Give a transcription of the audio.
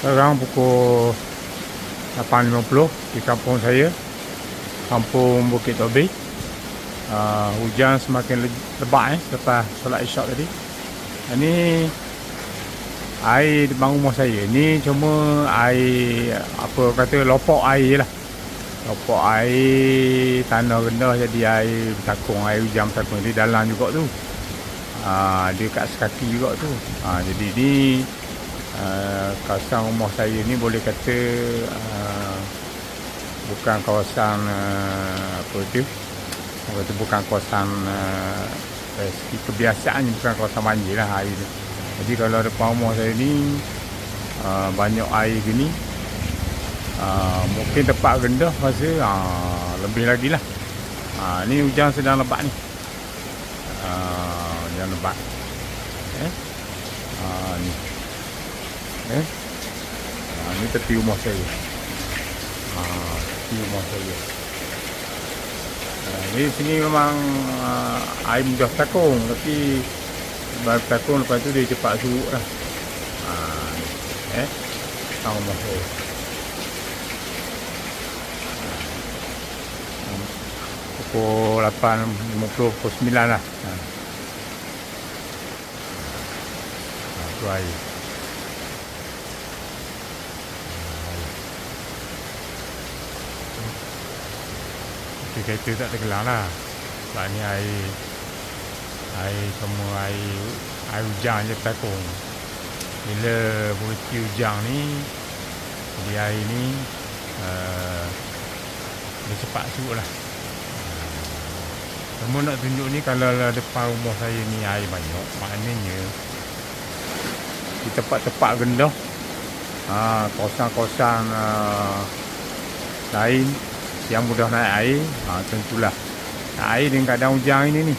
Sekarang pukul 8.50 di kampung saya. Kampung Bukit Tobi. Uh, hujan semakin le- lebat eh selepas solat isyak tadi. Ini air di bang rumah saya. Ni cuma air apa kata lopok air lah. Lopok air tanah rendah jadi air bertakung, air hujan bertakung di dalam juga tu. Ha, dia kat sekaki juga tu. Ha, jadi ni uh, kawasan rumah saya ni boleh kata uh, bukan kawasan uh, apa tu apa tu bukan kawasan segi kebiasaan bukan kawasan banjir lah air tu. Jadi kalau depan rumah saya ni uh, banyak air gini uh, mungkin tempat rendah rasa uh, lebih lagi lah. Uh, ni hujan sedang lebat ni. Uh, hujan lebat. Eh? Uh, ni. Eh? Uh, ni tepi rumah saya. Uh, tepi rumah saya. Uh, ni sini memang uh, air mudah takung tapi Baru takung lepas tu dia cepat surut lah. Ha, eh. Tahu rumah saya. Pukul 8.50, pukul 9 lah. Ha. Ha, tu air. Ha, air. Okey, kereta tak tergelam lah. Sebab ni air air semua air air hujan je takung bila berhenti hujan ni di air ni uh, dia cepat surut lah Kamu nak tunjuk ni kalau lah depan rumah saya ni air banyak maknanya di tempat-tempat rendah ha, kawasan-kawasan uh, lain yang mudah naik air ha, tentulah. Air dengan keadaan hujan ini ni